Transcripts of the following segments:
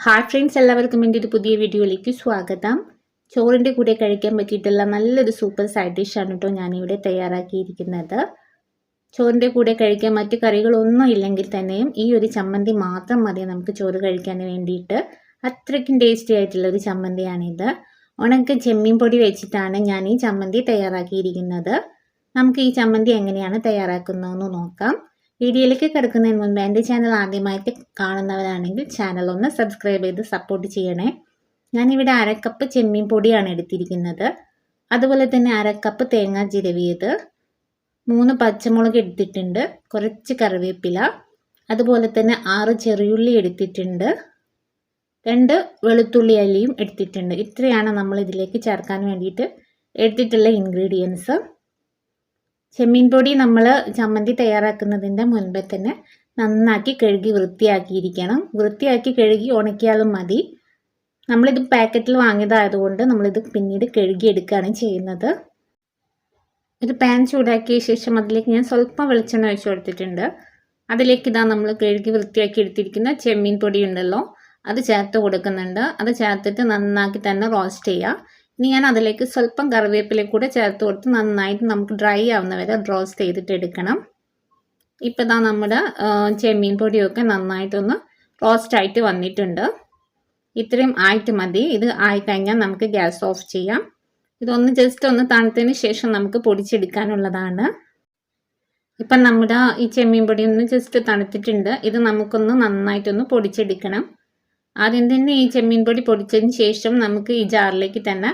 Hi friends എല്ലാവർക്കും എന്റെ ഒരു പുതിയ വീഡിയോയിലേക്ക് സ്വാഗതം. ചോറിന്റെ കൂടെ കഴിക്കാൻ പറ്റിയിട്ടുള്ള നല്ലൊരു സൂപ്പർ സൈഡ് ഡിഷാണ് കേട്ടോ ഞാനിവിടെ തയ്യാറാക്കിയിരിക്കുന്നത്. ചോറിന്റെ കൂടെ കഴിക്കാൻ മറ്റു കറികളൊന്നും ഇല്ലെങ്കിൽ തന്നെയും ഈ ഒരു ചമ്മന്തി മാത്രം മതി നമുക്ക് ചോറ് കഴിക്കാൻ വേണ്ടിയിട്ട്. അത്രയ്ക്കും ടേസ്റ്റി ആയിട്ടുള്ള ഒരു ചമ്മന്തിയാണിത്. ഉണക്ക ചെമ്മീൻ പൊടി വെച്ചിട്ടാണ് ഞാൻ ഈ ചമ്മന്തി തയ്യാറാക്കിയിരിക്കുന്നത്. നമുക്ക് ഈ ചമ്മന്തി എങ്ങനെയാണ് തയ്യാറാക്കുന്നതെന്ന് നോക്കാം. വീഡിയോയിലേക്ക് കിടക്കുന്നതിന് മുൻപ് എന്റെ ചാനൽ ആദ്യമായിട്ട് കാണുന്നവരാണെങ്കിൽ ചാനൽ ഒന്ന് സബ്സ്ക്രൈബ് ചെയ്ത് സപ്പോർട്ട് ചെയ്യണേ. ഞാനിവിടെ അരക്കപ്പ് ചെമ്മീൻ പൊടിയാണ് എടുത്തിരിക്കുന്നത്. അതുപോലെ തന്നെ അരക്കപ്പ് തേങ്ങാ ചിരവിയത്. മൂന്ന് പച്ചമുളക് എടുത്തിട്ടുണ്ട്. കുറച്ച് കറിവേപ്പില. അതുപോലെ തന്നെ ആറ് ചെറിയുള്ളി എടുത്തിട്ടുണ്ട്. രണ്ട് വെളുത്തുള്ളി അല്ലിയും എടുത്തിട്ടുണ്ട്. ഇത്രയാണ് നമ്മൾ ഇതിലേക്ക് ചേർക്കാൻ വേണ്ടിയിട്ട് എടുത്തിട്ടുള്ള ഇൻഗ്രീഡിയൻസ് ചെമ്മീൻ പൊടി നമ്മൾ ചമ്മന്തി തയ്യാറാക്കുന്നതിന്റെ മുൻപേ തന്നെ നന്നാക്കി കഴുകി വൃത്തിയാക്കിയിരിക്കണം. വൃത്തിയാക്കി കഴുകി ഉണക്കിയാലും മതി. നമ്മളിത് പാക്കറ്റിൽ വാങ്ങിയതായതുകൊണ്ട് നമ്മളിത് പിന്നീട് കഴുകി കഴുകിയെടുക്കുകയാണ് ചെയ്യുന്നത്. ഒരു പാൻ ചൂടാക്കിയ ശേഷം അതിലേക്ക് ഞാൻ സ്വല്പം വെളിച്ചെണ്ണ ഒഴിച്ചു കൊടുത്തിട്ടുണ്ട്. അതിലേക്ക് ഇതാ നമ്മൾ കഴുകി വൃത്തിയാക്കി എടുത്തിരിക്കുന്ന ചെമ്മീൻ പൊടി ഉണ്ടല്ലോ അത് ചേർത്ത് കൊടുക്കുന്നുണ്ട്. അത് ചേർത്തിട്ട് നന്നാക്കി തന്നെ റോസ്റ്റ് ചെയ്യുക. ഇനി ഞാൻ അതിലേക്ക് സ്വല്പം കറിവേപ്പില കൂടെ ചേർത്ത് കൊടുത്ത് നന്നായിട്ട് നമുക്ക് ഡ്രൈ ആവുന്ന വരെ റോസ്റ്റ് ചെയ്തിട്ട് എടുക്കണം. ഇപ്പോൾ ഇതാ നമ്മുടെ ചെമ്മീൻ പൊടിയൊക്കെ നന്നായിട്ടൊന്ന് റോസ്റ്റ് ആയിട്ട് വന്നിട്ടുണ്ട്. ഇത്രയും ആയിട്ട് മതി. ഇത് ആയി ആയിക്കഴിഞ്ഞാൽ നമുക്ക് ഗ്യാസ് ഓഫ് ചെയ്യാം. ഇതൊന്ന് ജസ്റ്റ് ഒന്ന് തണുത്തതിന് ശേഷം നമുക്ക് പൊടിച്ചെടുക്കാനുള്ളതാണ്. ഇപ്പം നമ്മുടെ ഈ ചെമ്മീൻ പൊടി ഒന്ന് ജസ്റ്റ് തണുത്തിട്ടുണ്ട്. ഇത് നമുക്കൊന്ന് നന്നായിട്ടൊന്ന് പൊടിച്ചെടുക്കണം. ആദ്യം തന്നെ ഈ ചെമ്മീൻ പൊടി പൊടിച്ചതിന് ശേഷം നമുക്ക് ഈ ജാറിലേക്ക് തന്നെ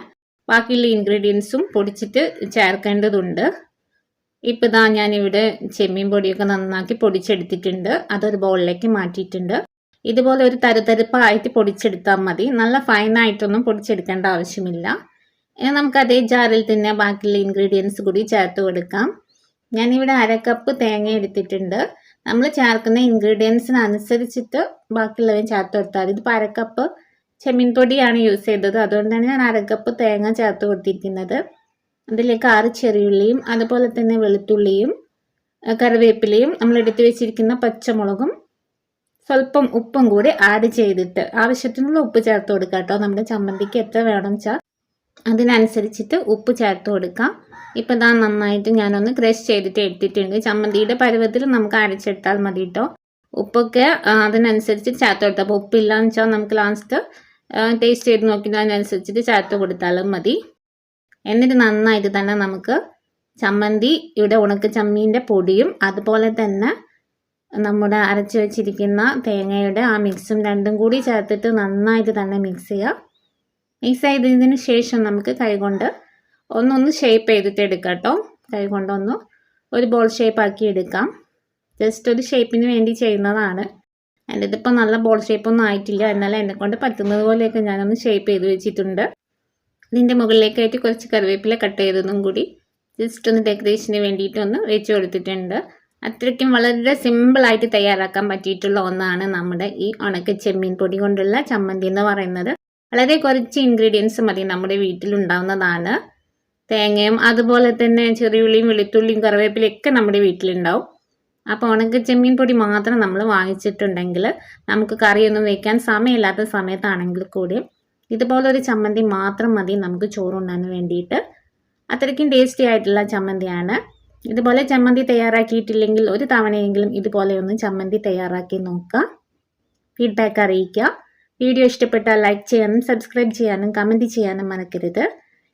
ബാക്കിയുള്ള ഇൻഗ്രീഡിയൻസും പൊടിച്ചിട്ട് ചേർക്കേണ്ടതുണ്ട്. ഇപ്പോൾ ഇതാ ഞാനിവിടെ ചെമ്മീൻ പൊടിയൊക്കെ നന്നാക്കി പൊടിച്ചെടുത്തിട്ടുണ്ട്. അതൊരു ബൗളിലേക്ക് മാറ്റിയിട്ടുണ്ട്. ഇതുപോലെ ഒരു തരുതരുപ്പായിട്ട് പൊടിച്ചെടുത്താൽ മതി. നല്ല ഫൈനായിട്ടൊന്നും പൊടിച്ചെടുക്കേണ്ട ആവശ്യമില്ല. നമുക്ക് അതേ ജാറിൽ തന്നെ ബാക്കിയുള്ള ഇൻഗ്രീഡിയൻസ് കൂടി ചേർത്ത് കൊടുക്കാം. ഞാനിവിടെ അരക്കപ്പ് തേങ്ങ എടുത്തിട്ടുണ്ട്. നമ്മൾ ചേർക്കുന്ന ഇൻഗ്രീഡിയൻസിനനുസരിച്ചിട്ട് ബാക്കിയുള്ളവയും ചേർത്ത് കൊടുത്താൽ ഇതിപ്പോൾ അരക്കപ്പ് ചെമ്മീൻ പൊടിയാണ് യൂസ് ചെയ്തത്. അതുകൊണ്ടാണ് ഞാൻ അരക്കപ്പ് തേങ്ങ ചേർത്ത് കൊടുത്തിരിക്കുന്നത്. അതിലേക്ക് ആറ് ചെറിയുള്ളിയും അതുപോലെ തന്നെ വെളുത്തുള്ളിയും കറിവേപ്പിലയും നമ്മൾ എടുത്തു വെച്ചിരിക്കുന്ന പച്ചമുളകും സ്വല്പം ഉപ്പും കൂടി ആഡ് ചെയ്തിട്ട് ആവശ്യത്തിനുള്ള ഉപ്പ് ചേർത്ത് കൊടുക്കാം കേട്ടോ. നമ്മുടെ ചമ്മന്തിക്ക് എത്ര വേണം വെച്ചാൽ അതിനനുസരിച്ചിട്ട് ഉപ്പ് ചേർത്ത് കൊടുക്കാം. ഇപ്പം ഇതാ നന്നായിട്ട് ഞാനൊന്ന് ക്രഷ് ചെയ്തിട്ട് എടുത്തിട്ടുണ്ട്. ചമ്മന്തിയുടെ പരുവത്തിൽ നമുക്ക് അരച്ചെടുത്താൽ മതി കേട്ടോ. ഉപ്പൊക്കെ അതിനനുസരിച്ച് ചേർത്ത് കൊടുത്താൽ അപ്പോൾ ഉപ്പില്ലാന്ന് വെച്ചാൽ നമുക്ക് ലാസ്റ്റ് ടേസ്റ്റ് ചെയ്ത് നോക്കിയിട്ട് അതിനനുസരിച്ചിട്ട് ചേർത്ത് കൊടുത്താലും മതി. എന്നിട്ട് നന്നായിട്ട് തന്നെ നമുക്ക് ചമ്മന്തി ഇവിടെ ഉണക്ക ചമ്മീന്റെ പൊടിയും അതുപോലെ തന്നെ നമ്മുടെ അരച്ച് വെച്ചിരിക്കുന്ന തേങ്ങയുടെ ആ മിക്സും രണ്ടും കൂടി ചേർത്തിട്ട് നന്നായിട്ട് തന്നെ മിക്സ് ചെയ്യുക. മിക്സ് ചെയ്തതിന് ശേഷം നമുക്ക് കൈകൊണ്ട് ഒന്നൊന്ന് ഷേപ്പ് ചെയ്തിട്ട് എടുക്കാം കേട്ടോ. കൈകൊണ്ടൊന്ന് ഒരു ബോൾ ഷേപ്പ് ആക്കി എടുക്കാം. ജസ്റ്റ് ഒരു ഷേപ്പിന് വേണ്ടി ചെയ്യുന്നതാണ്. എന്റെ ഇതിപ്പോൾ നല്ല ബോൾ ഷേപ്പൊന്നും ആയിട്ടില്ല. എന്നാലും എന്നെ കൊണ്ട് പറ്റുന്നത് പോലെയൊക്കെ ഞാനൊന്ന് ഷേപ്പ് ചെയ്ത് വെച്ചിട്ടുണ്ട്. ഇതിന്റെ മുകളിലേക്കായിട്ട് കുറച്ച് കറിവേപ്പില കട്ട് ചെയ്തതും കൂടി ജസ്റ്റ് ഒന്ന് ഡെക്കറേഷന് വേണ്ടിയിട്ടൊന്ന് വെച്ച് കൊടുത്തിട്ടുണ്ട്. അത്രയ്ക്കും വളരെ സിമ്പിളായിട്ട് തയ്യാറാക്കാൻ പറ്റിയിട്ടുള്ള ഒന്നാണ് നമ്മുടെ ഈ ഉണക്ക ചെമ്മീൻ പൊടി കൊണ്ടുള്ള ചമ്മന്തി എന്ന് പറയുന്നത്. വളരെ കുറച്ച് ഇൻഗ്രീഡിയൻസ് മതി നമ്മുടെ വീട്ടിലുണ്ടാവുന്നതാണ് തേങ്ങയും അതുപോലെ തന്നെ ചെറിയുള്ളിയും വെളുത്തുള്ളിയും കറിവേപ്പിലയൊക്കെ നമ്മുടെ വീട്ടിലുണ്ടാവും. അപ്പോൾ ഉണക്ക ചെമ്മീൻ പൊടി മാത്രം നമ്മൾ വാങ്ങിച്ചിട്ടുണ്ടെങ്കിൽ നമുക്ക് കറിയൊന്നും വെക്കാൻ സമയമില്ലാത്ത സമയത്താണെങ്കിൽ കൂടി ഇതുപോലൊരു ചമ്മന്തി മാത്രം മതി നമുക്ക് ചോറുണ്ണാൻ വേണ്ടിയിട്ട്. അത്രയ്ക്കും ടേസ്റ്റി ആയിട്ടുള്ള ചമ്മന്തിയാണ്. ഇതുപോലെ ചമ്മന്തി തയ്യാറാക്കിയിട്ടില്ലെങ്കിൽ ഒരു തവണയെങ്കിലും ഇതുപോലെ ഒന്ന് ചമ്മന്തി തയ്യാറാക്കി നോക്കുക. ഫീഡ്ബാക്ക് അറിയിക്കുക. വീഡിയോ ഇഷ്ടപ്പെട്ടാൽ ലൈക്ക് ചെയ്യാനും സബ്സ്ക്രൈബ് ചെയ്യാനും കമന്റ് ചെയ്യാനും മറക്കരുത്.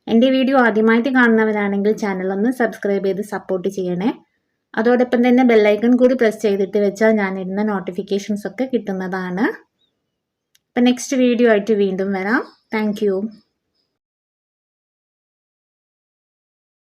എന്റെ വീഡിയോ ആദ്യമായിട്ട് കാണുന്നവരാണെങ്കിൽ ചാനലൊന്ന് സബ്സ്ക്രൈബ് ചെയ്ത് സപ്പോർട്ട് ചെയ്യണേ. അതോടൊപ്പം തന്നെ ബെല്ലൈക്കൺ കൂടി പ്രസ് ചെയ്തിട്ട് വെച്ചാൽ ഞാൻ ഇടുന്ന നോട്ടിഫിക്കേഷൻസ് ഒക്കെ കിട്ടുന്നതാണ്. അപ്പം നെക്സ്റ്റ് വീഡിയോ ആയിട്ട് വീണ്ടും വരാം. താങ്ക്